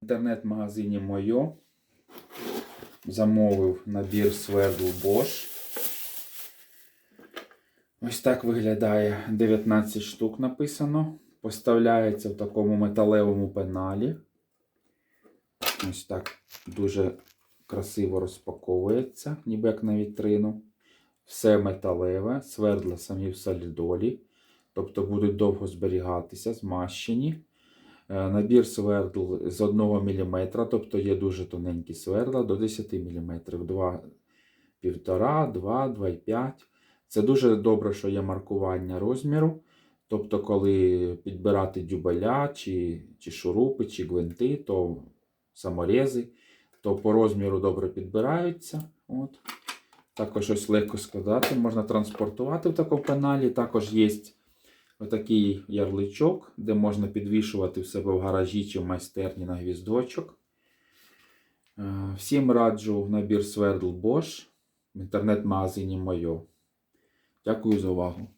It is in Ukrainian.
В інтернет-магазині Мойо замовив набір свердл Bosch. Ось так виглядає 19 штук написано. Поставляється в такому металевому пеналі. Ось так дуже красиво розпаковується, ніби як на вітрину. Все металеве, свердла самі в солідолі, тобто будуть довго зберігатися, змащені. Е, Набір свердл з 1 мм, тобто є дуже тоненькі свердла до 10 мм. 2, 1,5, 2, 2,5. Це дуже добре, що є маркування розміру. Тобто, коли підбирати дюбеля, чи, чи шурупи, чи гвинти, то саморези, то по розміру добре підбираються. От. Також ось легко складати, можна транспортувати в такому пеналі. Також є отакий ярличок, де можна підвішувати в себе в гаражі чи в майстерні на гвіздочок. Е, Всім раджу набір свердл Bosch в інтернет-магазині Майо. Дякую за увагу.